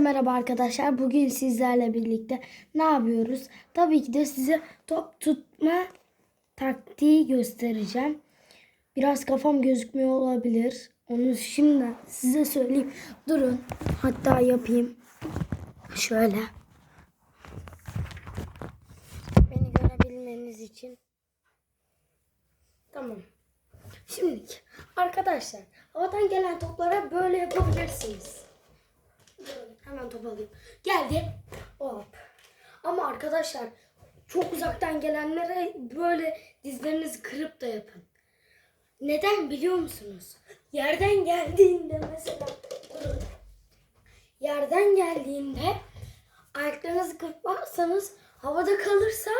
Merhaba arkadaşlar. Bugün sizlerle birlikte ne yapıyoruz? Tabii ki de size top tutma taktiği göstereceğim. Biraz kafam gözükmüyor olabilir. Onu şimdi size söyleyeyim. Durun. Hatta yapayım. Şöyle. Beni görebilmeniz için. Tamam. Şimdi arkadaşlar havadan gelen toplara böyle yapabilirsiniz. Hemen top alayım. Geldi. Hop. Ama arkadaşlar çok uzaktan gelenlere böyle dizlerinizi kırıp da yapın. Neden biliyor musunuz? Yerden geldiğinde mesela yerden geldiğinde ayaklarınızı kırpmazsanız havada kalırsa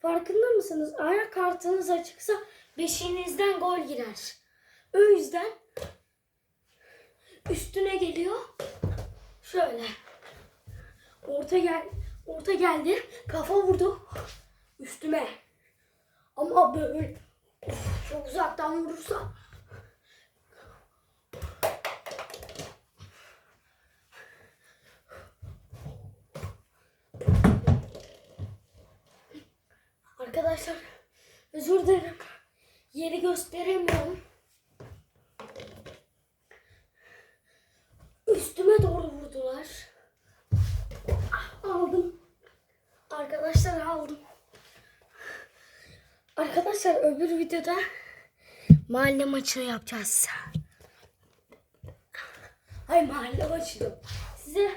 farkında mısınız? Ayak kartınız açıksa beşiğinizden gol girer. O yüzden üstüne geliyor. Şöyle. Orta gel orta geldi. Kafa vurdu üstüme. Ama böyle çok uzaktan vurursa Arkadaşlar özür dilerim. Yeri gösteremiyorum. Üstüme doğru vurdular. Ah, Aldım. Arkadaşlar aldım. Arkadaşlar öbür videoda mahalle maçı yapacağız. Ay mahalle maçı yok. Size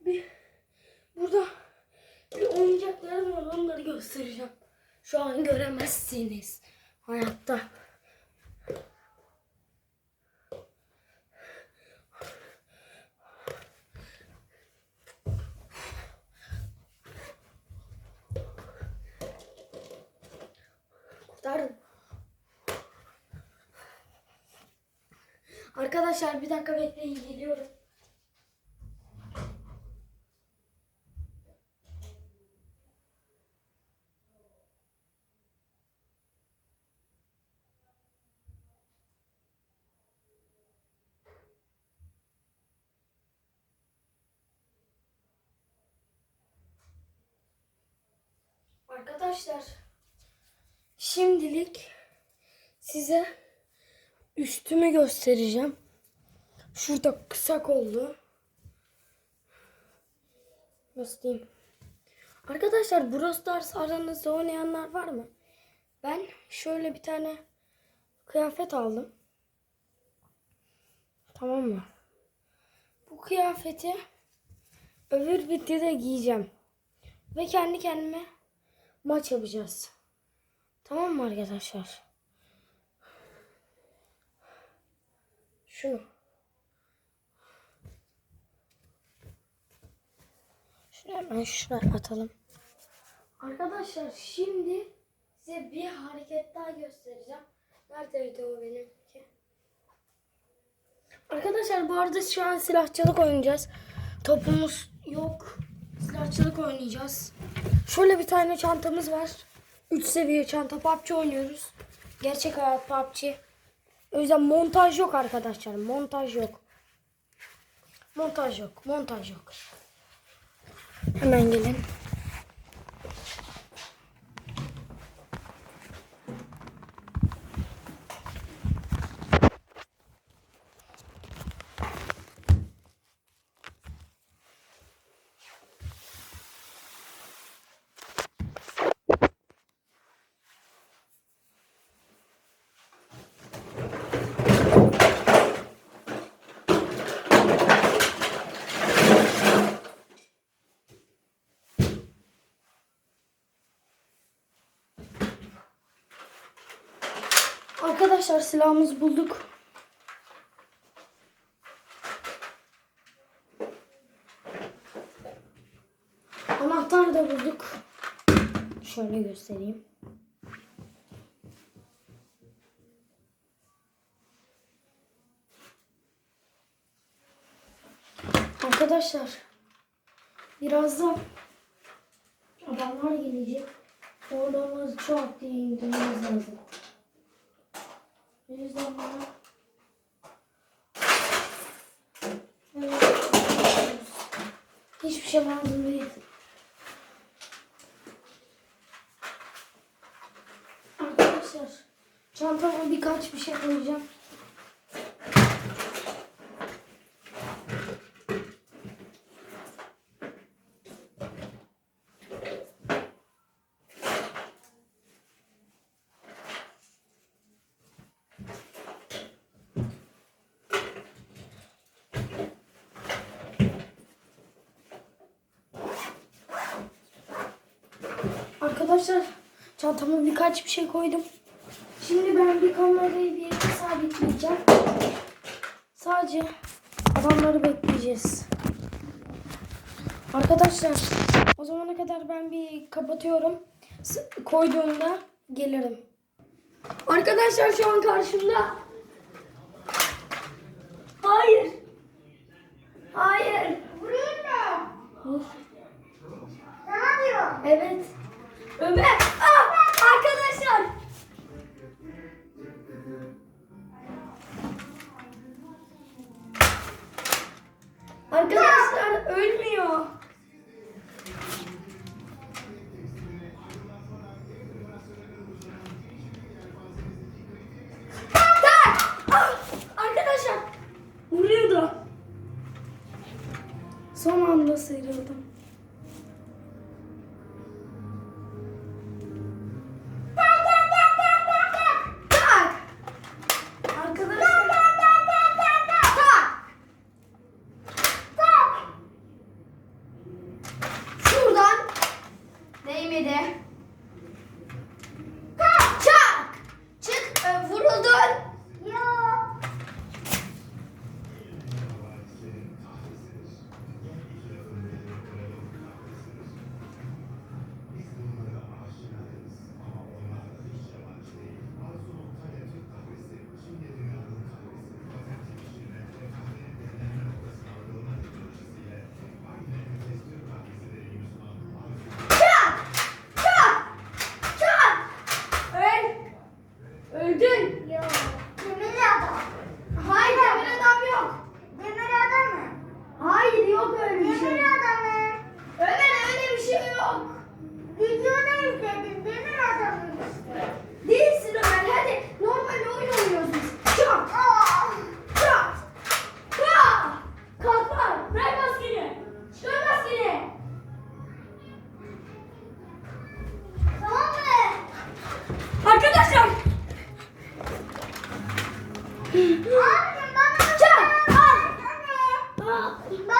bir burada bir oyuncaklarım var onları göstereceğim. Şu an göremezsiniz hayatta. Kurtardım. Arkadaşlar bir dakika bekleyin geliyorum. Arkadaşlar Şimdilik size üstümü göstereceğim. Şurada kısak oldu. Nasıl diyeyim? Arkadaşlar Brawl Stars aranızda oynayanlar var mı? Ben şöyle bir tane kıyafet aldım. Tamam mı? Bu kıyafeti öbür videoda giyeceğim. Ve kendi kendime maç yapacağız. Tamam mı arkadaşlar? Şunu. Şunu hemen şuraya atalım. Arkadaşlar şimdi size bir hareket daha göstereceğim. Neredeydi o benimki? Arkadaşlar bu arada şu an silahçılık oynayacağız. Topumuz yok. Silahçılık oynayacağız. Şöyle bir tane çantamız var. 3 seviye çanta PUBG oynuyoruz. Gerçek hayat PUBG. O yüzden montaj yok arkadaşlar. Montaj yok. Montaj yok. Montaj yok. Hemen gelin. Arkadaşlar silahımızı bulduk. Anahtar da bulduk. Şöyle göstereyim. Arkadaşlar birazdan adamlar gelecek. Oradan çok diye indirmemiz lazım. Hiçbir şey lazım değil. Arkadaşlar çantama birkaç bir şey koyacağım. Arkadaşlar çantama birkaç bir şey koydum. Şimdi ben bir kamerayı bir yere sabitleyeceğim. Sadece adamları bekleyeceğiz. Arkadaşlar o zamana kadar ben bir kapatıyorum. Koyduğumda gelirim. Arkadaşlar şu an karşımda Arkadaşlar ölmüyor. Ah! Arkadaşlar vuruyordu. Son anda sıyrıldım. Iba